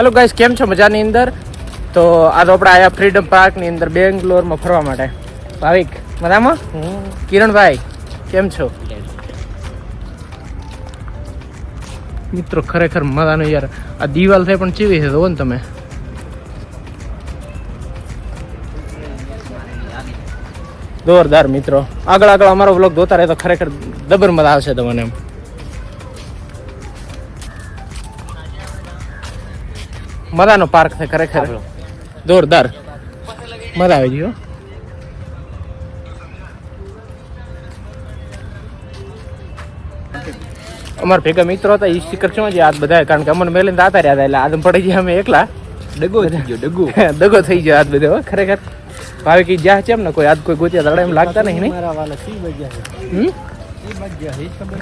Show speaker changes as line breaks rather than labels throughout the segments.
Hello guys કેમ છો મજાની અંદર? તો આ તો આપણે આયા ફ્રીડમ પાર્કની અંદર બેંગ્લોરમાં ફરવા માટે. ભાવિક, મજામાં? કિરણભાઈ, કેમ છો? મિત્રો, ખરેખર મજાનું યાર. આ દિવાલ થાય પણ ચીવી છે, જોવો ને તમે. જોરદાર મિત્રો. આગળ આગળ અમારો વ્લોગ જોતા રહે તો ખરેખર દબર મજા આવશે તમને એમ. મજાનો પાર્ક છે ખરેખર. જોરદાર. મજા આવી ગયો. અમારા ભેગા મિત્રો હતા એ સ્ટીકર શું આ બધા કારણ કે અમને મેલીને આતા રહ્યા હતા એટલે આદમ પડી ગયા અમે એકલા.
ડગો થઈ ગયો ડગો.
ડગો થઈ ગયો આજ બધો ખરેખર. ભાવે કે જ્યાં છે એમ ને કોઈ આજ કોઈ ગોત્યા દડા એમ લાગતા નહીં નહીં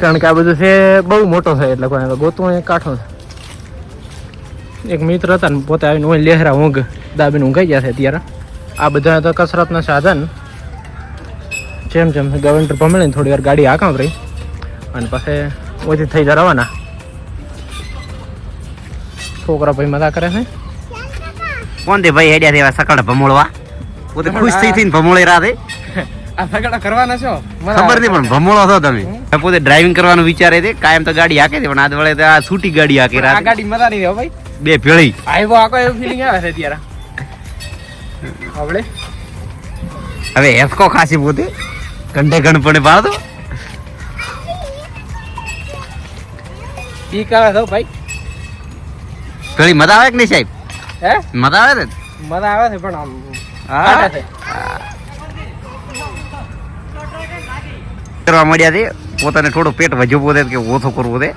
કારણ કે આ બધું છે બહુ મોટો છે એટલે કોઈ ગોતવું કાઠો છે. એક મિત્ર હતા ને પોતે આવીને ઓય લેહરા ઊંઘ દાબીને ઊંઘાઈ ગયા છે અત્યારે. આ બધા તો કસરતના સાધન. જેમ જેમ ગવર્નર ભમેળીને થોડી વાર ગાડી આકામ રહી અને પછી ઓછી થઈ જાય રવાના. છોકરા ભાઈ મજા કરે છે?
કોણ તે ભાઈ હેડ્યા દેવા સકળ ભમોળવા? પોતે ખુશ થઈ થઈને ભમોળે રાધે
આ સગડા કરવાના છો?
ખબર નહીં પણ ભમોળો છો તમે. પોતે ડ્રાઇવિંગ કરવાનું વિચારે છે કાયમ તો ગાડી હાકે છે પણ આ વળે આ છૂટી ગાડી હાકે
આ ગાડી મજા નહીં ભાઈ.
બે ભેળી.
આવ્યો આકો એવું ફીલિંગ આવે છે અત્યારે. આપણે
હવે હેસકો ખાસી પોતે. કંઠે ગણ પડે પાડતો
ઈ કરે છો ભાઈ.
ઘણી મજા આવે કે નહીં સાહેબ?
હે?
મજા આવે ને?
મજા આવે છે પણ આમ
હા.
કાઢે છે
કરવા મળ્યા છે. પોતાને થોડું પેટ વધ્યું પોતે કે ઓછો કરવું છે.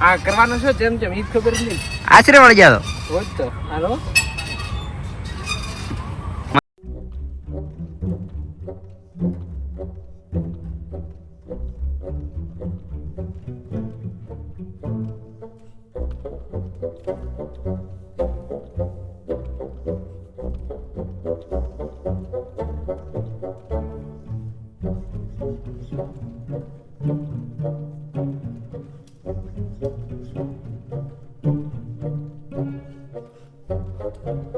આ કરવાનું છે જેમ જેમ ઈ ખબર નહીં
આશરે વળી ગયા તો
તો. હાલો. Thank you.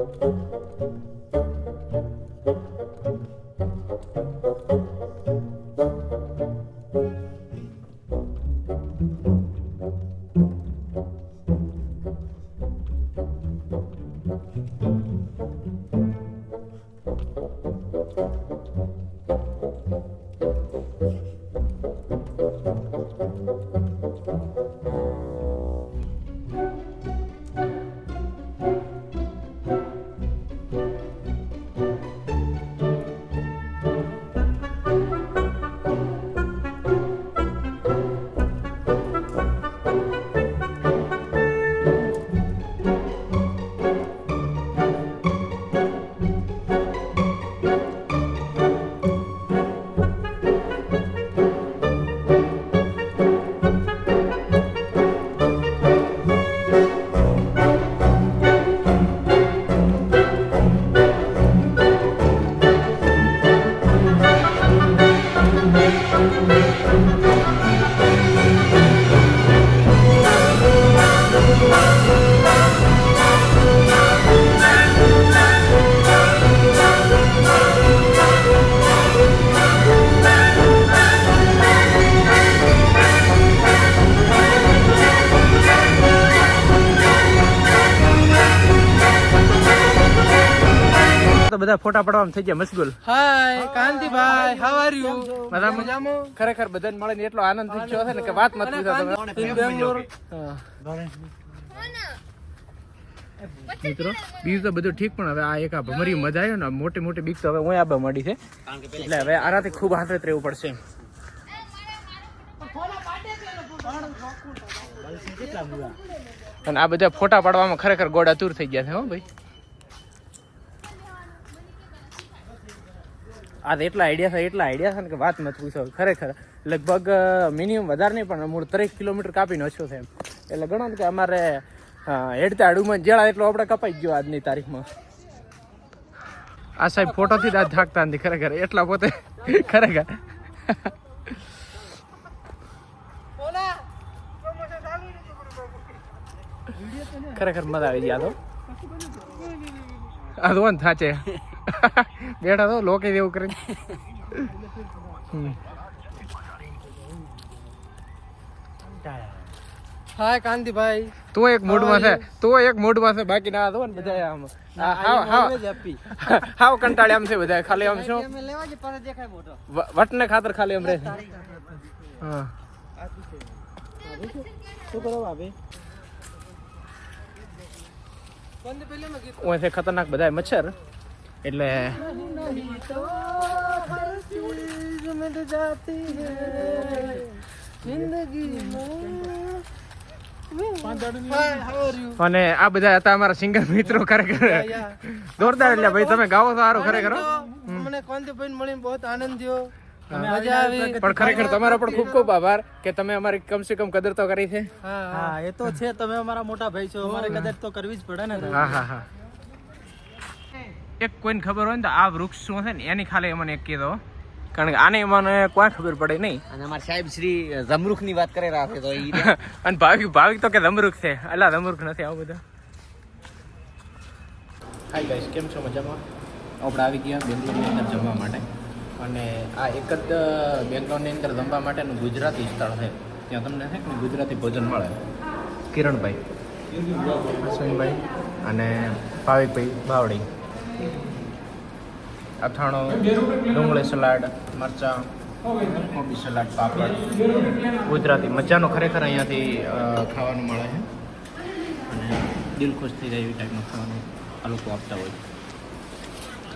બધા ફોટા પાડવામાં થઈ ગયા મશગુલ. Hi Kantibhai how are you બધા મજામાં? ખરેખર બધાને મળીને એટલો આનંદ થઈ ગયો છે ને કે વાત મત પૂછો તમે. બેંગ્લોર મિત્રો બીજું તો બધું ઠીક પણ હવે આ એક આ ભમરી મજા આવ્યો ને મોટી મોટી બીક તો હવે હું આબા મળી છે. એટલે હવે આરાથી ખૂબ હાથરત રહેવું પડશે અને આ બધા ફોટા પાડવામાં ખરેખર ગોડા દૂર થઈ ગયા છે હો ભાઈ. આ તો એટલા આઈડિયા છે એટલા આઈડિયા છે ને કે વાત મત પૂછો. ખરેખર લગભગ મિનિમમ વધારે નહીં પણ મૂળ ત્રીસ કિલોમીટર કાપીને ઓછો છે એમ. એટલે ગણો ને કે અમારે હેડતા અડુમાં જેળા એટલો આપણે કપાઈ ગયો આજની તારીખમાં. આ સાહેબ ફોટોથી જ આજ થાકતા નથી ખરેખર. એટલા પોતે ખરેખર. ખરેખર મજા આવી ગયા તો. આ તો ને થાચે. બેઠા તો લોકે એવું કરીને.
હાય કાંતિભાઈ.
તું એક મૂડમાં છે. તું એક મૂડમાં છે. બાકી ના તો ને બધા આમ. હાવ હાવ. હાવ કંટાળે આમ છે બધા. ખાલી આમ શું વટને ખાતર ખાલી આમ રહે. હા
શું કરો ભાભી?
ખતરનાક બધા મચ્છર. એટલે અને આ બધા હતા અમારા સિંગર મિત્રો ખરેખર. જોરદાર એટલે ભાઈ તમે ગાવો તો સારું ખરેખર.
મને કાંતિભાઈ મળીને બહુ આનંદ થયો. મજા આવી.
પણ ખરેખર તમારો પણ ખૂબ ખૂબ આભાર કે તમે અમારી કમ સે કમ કદર તો કરી છે.
હા એ તો છે તમે અમારા મોટા ભાઈ છો. અમારે કદર તો કરવી જ પડે ને
હા હા હા. એક કોઈને ખબર હોય ને તો આ વૃક્ષ શું છે ને એની ખાલી મને એક કીધો. કારણ કે આને મને કોઈ ખબર પડે નહીં.
અને અમારા સાહેબ શ્રી જમરૂખની વાત કરી રહ્યા છે તો ઈ
અને ભાવિક ભાવિક તો કે જમરૂખ છે. અલા જમરૂખ નથી આવું બધા. હાય ગાઈસ કેમ છો મજામાં? આપણે આવી ગયા બેંગ્લોરની અંદર જમવા માટે. અને આ એક જ બેંગ્લોરની અંદર જમવા માટેનું ગુજરાતી સ્થળ છે. ત્યાં તમને છે કે ગુજરાતી ભોજન મળે. કિરણભાઈ અશ્વિનભાઈ અને ભાવિકભાઈ બાવડી અથાણો ડુંગળી સલાડ મરચાં કોબી સલાડ પાપડ. ગુજરાતી મજાનો ખરેખર અહીંયાથી ખાવાનું મળે છે. અને દિલ ખુશ થઈ જાય એવી ટાઈપનું ખાવાનું આ લોકો આપતા હોય